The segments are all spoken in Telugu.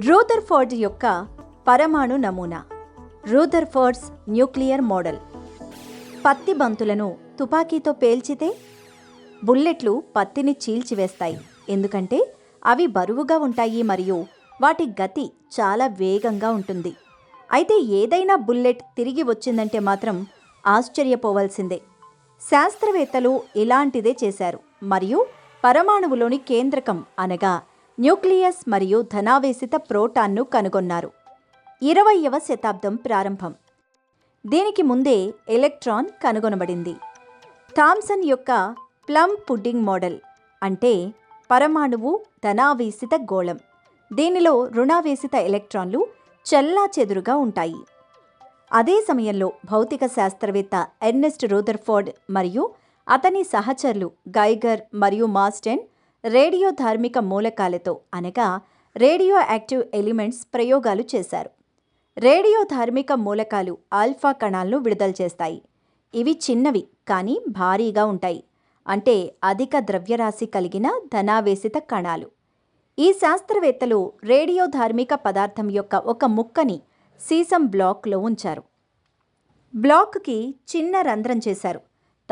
రూథర్ఫోర్డ్ యొక్క పరమాణు నమూనా. రూథర్ఫోర్డ్స్ న్యూక్లియర్ మోడల్ పత్తి బంతులను తుపాకీతో పేల్చితే బుల్లెట్లు పత్తిని చీల్చివేస్తాయి. ఎందుకంటే అవి బరువుగా ఉంటాయి మరియు వాటి గతి చాలా వేగంగా ఉంటుంది. అయితే ఏదైనా బుల్లెట్ తిరిగి వచ్చిందంటే మాత్రం ఆశ్చర్యపోవాల్సిందే. శాస్త్రవేత్తలు ఇలాంటిదే చేశారు. మరియు పరమాణువులోని కేంద్రకం అనగా న్యూక్లియస్ మరియు ధనావేశిత ప్రోటాన్ను కనుగొన్నారు. ఇరవయవ శతాబ్దం ప్రారంభం. దీనికి ముందే ఎలక్ట్రాన్ కనుగొనబడింది. థామ్సన్ యొక్క ప్లమ్ పుడ్డింగ్ మోడల్ అంటే పరమాణువు ధనావేశిత గోళం. దీనిలో రుణావేశిత ఎలక్ట్రాన్లు చెల్లా చెదురుగా ఉంటాయి. అదే సమయంలో భౌతిక శాస్త్రవేత్త ఎర్నెస్ట్ రూదర్ఫోర్డ్ మరియు అతని సహచరులు గైగర్ మరియు మాస్టెన్ రేడియో ధార్మిక మూలకాలతో అనగా రేడియో యాక్టివ్ ఎలిమెంట్స్ ప్రయోగాలు చేశారు. రేడియో ధార్మిక మూలకాలు ఆల్ఫా కణాలను విడుదల చేస్తాయి. ఇవి చిన్నవి కానీ భారీగా ఉంటాయి. అంటే అధిక ద్రవ్యరాశి కలిగిన ధనావేశిత కణాలు. ఈ శాస్త్రవేత్తలు రేడియో ధార్మిక పదార్థం యొక్క ఒక ముక్కని సీసం బ్లాక్లో ఉంచారు. బ్లాక్కి చిన్న రంధ్రం చేశారు.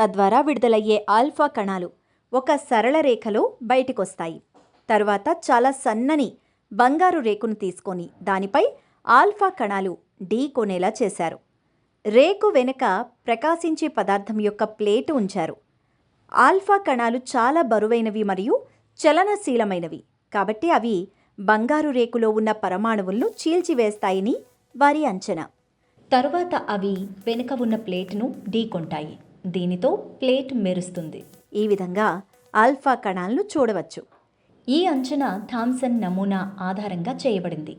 తద్వారా విడుదలయ్యే ఆల్ఫా కణాలు ఒక సరళ రేఖలో బయటికొస్తాయి. తరువాత చాలా సన్నని బంగారు రేకును తీసుకొని దానిపై ఆల్ఫా కణాలు ఢీ కొనేలా చేశారు. రేకు వెనుక ప్రకాశించే పదార్థం యొక్క ప్లేట్ ఉంచారు. ఆల్ఫా కణాలు చాలా బరువైనవి మరియు చలనశీలమైనవి. కాబట్టి అవి బంగారు రేకులో ఉన్న పరమాణువులను చీల్చివేస్తాయని వారి అంచనా. తరువాత అవి వెనుక ఉన్న ప్లేట్ను ఢీకొంటాయి దీనితో ప్లేట్ మెరుస్తుంది. ఈ విధంగా ఆల్ఫా కణాలను చూడవచ్చు. ఈ అంచనా థామ్సన్ నమూనా ఆధారంగా చేయబడింది.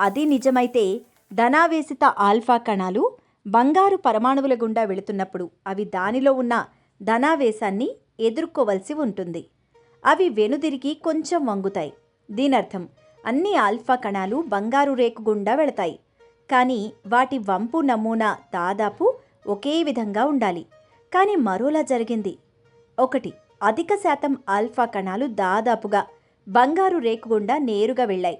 అది నిజమైతే ధనావేశిత ఆల్ఫా కణాలు బంగారు పరమాణువుల గుండా వెళుతున్నప్పుడు అవి దానిలో ఉన్న ధనావేశాన్ని ఎదుర్కోవలసి ఉంటుంది. అవి వెనుదిరిగి కొంచెం వంగుతాయి. దీనర్థం అన్ని ఆల్ఫా కణాలు బంగారు రేకు గుండా వెళతాయి. కానీ వాటి వంపు నమూనా దాదాపు ఒకే విధంగా ఉండాలి. కానీ మరోలా జరిగింది. ఒకటి అధిక శాతం ఆల్ఫా కణాలు దాదాపుగా బంగారు రేకు గుండా నేరుగా వెళ్ళాయి.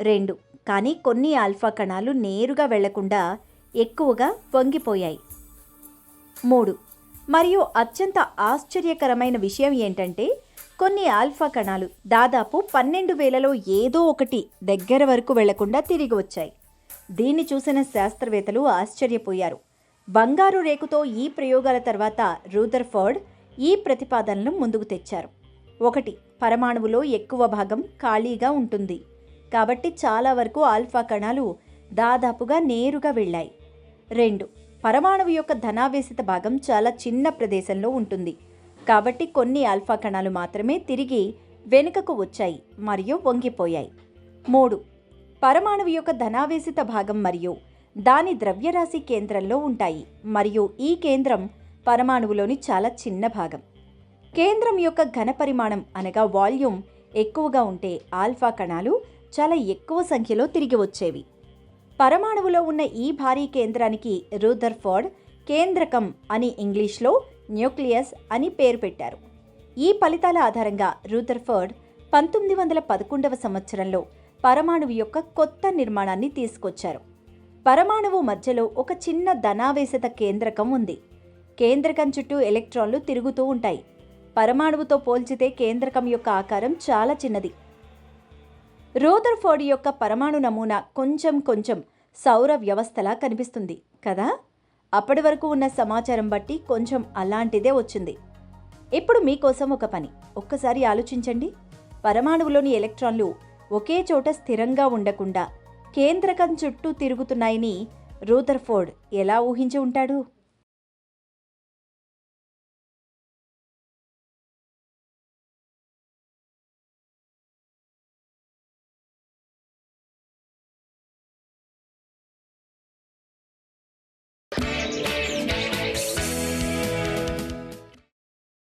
రెండు కానీ కొన్ని ఆల్ఫా కణాలు నేరుగా వెళ్ళకుండా ఎక్కువగా వంగిపోయాయి. మూడు మరియు అత్యంత ఆశ్చర్యకరమైన విషయం ఏంటంటే కొన్ని ఆల్ఫా కణాలు దాదాపు పన్నెండు వేలలో ఏదో ఒకటి దగ్గర వరకు వెళ్ళకుండా తిరిగి వచ్చాయి. దీన్ని చూసిన శాస్త్రవేత్తలు ఆశ్చర్యపోయారు. బంగారు రేకుతో ఈ ప్రయోగాల తర్వాత రూదర్ఫోర్డ్ ఈ ప్రతిపాదనలు ముందుకు తెచ్చారు. ఒకటి పరమాణువులో ఎక్కువ భాగం ఖాళీగా ఉంటుంది. కాబట్టి చాలా వరకు ఆల్ఫా కణాలు దాదాపుగా నేరుగా వెళ్ళాయి. రెండు పరమాణువు యొక్క ధనావేశిత భాగం చాలా చిన్న ప్రదేశంలో ఉంటుంది. కాబట్టి కొన్ని ఆల్ఫా కణాలు మాత్రమే తిరిగి వెనుకకు వచ్చాయి మరియు వంగిపోయాయి. మూడు పరమాణువు యొక్క ధనావేశిత భాగం మరియు దాని ద్రవ్యరాశి కేంద్రంలో ఉంటాయి. మరియు ఈ కేంద్రం పరమాణువులోని చాలా చిన్న భాగం. కేంద్రం యొక్క ఘన పరిమాణం అనగా వాల్యూమ్ ఎక్కువగా ఉంటే ఆల్ఫా కణాలు చాలా ఎక్కువ సంఖ్యలో తిరిగి వచ్చేవి. పరమాణువులో ఉన్న ఈ భారీ కేంద్రానికి రూదర్ఫోర్డ్ కేంద్రకం అని ఇంగ్లీష్లో న్యూక్లియస్ అని పేరు పెట్టారు. ఈ ఫలితాల ఆధారంగా రూదర్ఫర్డ్ పంతొమ్మిది వందల పదకొండవ సంవత్సరంలో పరమాణువు యొక్క కొత్త నిర్మాణాన్ని తీసుకొచ్చారు. పరమాణువు మధ్యలో ఒక చిన్న ధనావేశత కేంద్రకం ఉంది. కేంద్రకం చుట్టూ ఎలక్ట్రాన్లు తిరుగుతూ ఉంటాయి. పరమాణువుతో పోల్చితే కేంద్రకం యొక్క ఆకారం చాలా చిన్నది. రోదర్ఫోర్డ్ యొక్క పరమాణు నమూనా కొంచెం కొంచెం సౌర వ్యవస్థలా కనిపిస్తుంది కదా? అప్పటి వరకు ఉన్న సమాచారం బట్టి కొంచెం అలాంటిదే వచ్చింది. ఇప్పుడు మీకోసం ఒక పని. ఒక్కసారి ఆలోచించండి. పరమాణువులోని ఎలక్ట్రాన్లు ఒకే చోట స్థిరంగా ఉండకుండా కేంద్రకం చుట్టూ తిరుగుతున్నాయని రూథర్ఫోర్డ్ ఎలా ఊహించి ఉంటాడు?